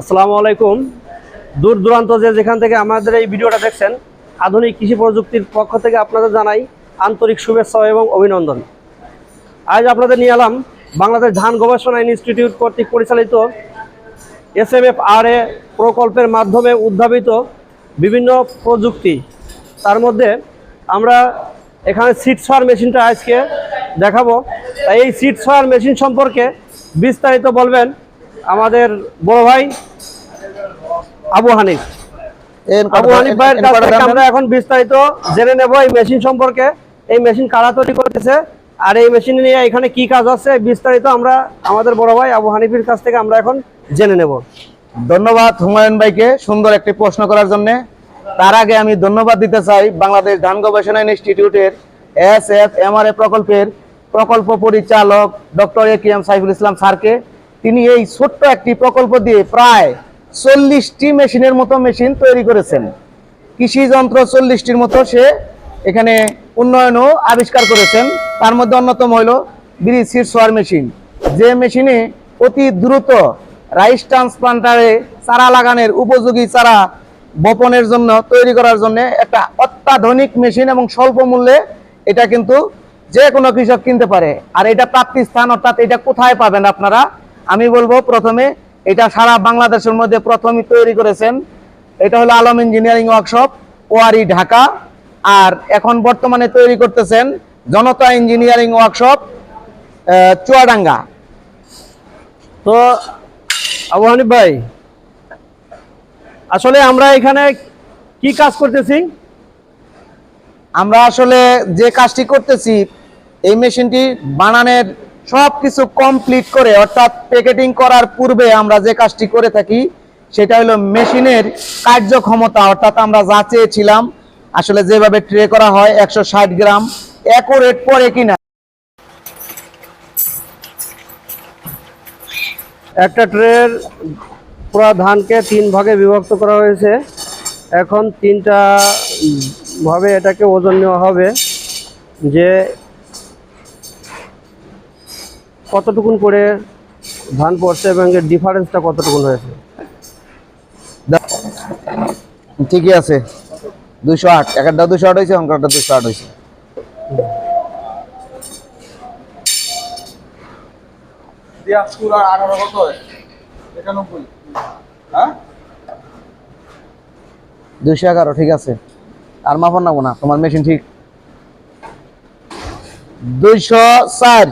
আসসালামু আলাইকুম। দূর দূরান্ত যে যেখান থেকে আমাদের এই ভিডিওটা দেখছেন, আধুনিক কৃষি প্রযুক্তির পক্ষ থেকে আপনাদের জানাই আন্তরিক শুভেচ্ছা এবং অভিনন্দন। আজ আপনাদের নিয়ে এলাম বাংলাদেশ ধান গবেষণা ইনস্টিটিউট কর্তৃক পরিচালিত S M F R A প্রকল্পের মাধ্যমে উদ্ভাবিত বিভিন্ন প্রযুক্তি। তার মধ্যে আমরা এখানে সিট সোয়ার মেশিনটা আজকে দেখাবো। তাই এই সিট সোয়ার মেশিন সম্পর্কে বিস্তারিত বলবেন আমাদের বড় ভাই আবু হানিফ। আবু হানিফ ভাইয়ের কাছ থেকে আমরা এখন বিস্তারিত জেনে নেব এই মেশিন সম্পর্কে। এই মেশিন কারা তৈরি করতেছে আর এই মেশিন নিয়ে এখানে কি কাজ আছে বিস্তারিত আমরা আমাদের বড় ভাই আবু হানিফের কাছ থেকে আমরা এখন জেনে নেব। ধন্যবাদ হুমায়ুন ভাইকে সুন্দর একটি প্রশ্ন করার জন্য। তার আগে আমি ধন্যবাদ দিতে চাই বাংলাদেশ ধান গবেষণা ইনস্টিটিউটের এস এফ এমআরএ প্রকল্পের প্রকল্প পরিচালক doctor A K M Saiful Islam স্যারকে। তিনি এই ছোট্ট একটি প্রকল্প দিয়ে প্রায় চল্লিশটি মেশিনের মতো মেশিন তৈরি করেছেন। কৃষি যন্ত্র চল্লিশটির মতো সে এখানে উন্নয়নও আবিষ্কার করেছেন। তার মধ্যে অন্যতম হইল ব্রিজ সোয়ার মেশিন। যে মেশিনে অতি দ্রুত রাইস ট্রান্সপ্লান্টারে চারা লাগানোর উপযোগী চারা বপনের জন্য, তৈরি করার জন্য একটা অত্যাধুনিক মেশিন এবং স্বল্প মূল্যে এটা কিন্তু যে কোনো কৃষক কিনতে পারে। আর এটা প্রাপ্তি স্থান অর্থাৎ এটা কোথায় পাবেন আপনারা? আমি বলব প্রথমে, এটা সারা বাংলাদেশের মধ্যে প্রথমে তৈরি করেছেন। এটা হলো আলম ইঞ্জিনিয়ারিং ওয়ার্কশপ ওয়ারি ঢাকা। আর এখন বর্তমানে তৈরি করতেছেন জনতা ইঞ্জিনিয়ারিং ওয়ার্কশপ চুয়াডাঙ্গা। তো, আবু হানিফ ভাই, আসলে আমরা এখানে কি কাজ করতেছি? আমরা আসলে যে কাজটি করতেছি, এই মেশিনটি বানানোর সব কিছু কমপ্লিট করে, অর্থাৎ প্যাকেটিং করার পূর্বে আমরা যে কাজটি করে থাকি, সেটা হলো মেশিনের কার্যক্ষমতা, অর্থাৎ আমরা যা চেয়েছিলাম, আসলে যেভাবে ট্রে করা হয়, একশো ষাট গ্রাম অ্যাকোরেট পরে কিনা। একটা ট্রের পুরো ধানকে তিন ভাগে বিভক্ত করা হয়েছে। এখন তিনটা ভাবে এটাকে ওজন নেওয়া হবে, যে কতটুকুন করে ধান পড়ছে এবং এর ডিফারেন্সটা কতটুকুন হয়েছে? ঠিকই আছে। দুশো আট। একটা দুশো আট হয়েছে অঙ্কটা দুশো আট হয়েছে। হ্যাঁ? দুশো এগারো ঠিক আছে। আর মাপন নাবো না তোমার মেশিন ঠিক। দুইশো চার।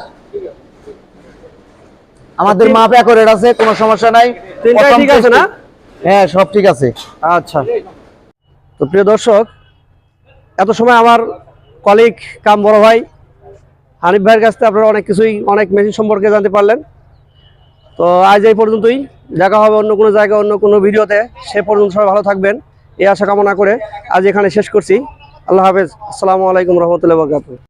আমাদের মাপ অ্যাকোরেট আছে কোনো সমস্যা নাই। তিনটাই ঠিক আছে না? হ্যাঁ সব ঠিক আছে। আচ্ছা। তো প্রিয় দর্শক এত সময় আমার কলিগ কাম বড় ভাই হানিফ ভাইয়ের কাছ থেকে আপনারা অনেক কিছুই অনেক মেশিন সম্পর্কে জানতে পারলেন। তো আজ এই পর্যন্তই। দেখা হবে অন্য কোনো জায়গায় অন্য কোনো ভিডিওতে। সে পর্যন্ত সবাই ভালো থাকবেন। এই আশা কামনা করে আজ এখানে শেষ করছি। আল্লাহ হাফেজ। আসসালামু আলাইকুম রহমতুল্লাহ বরকাতুহ।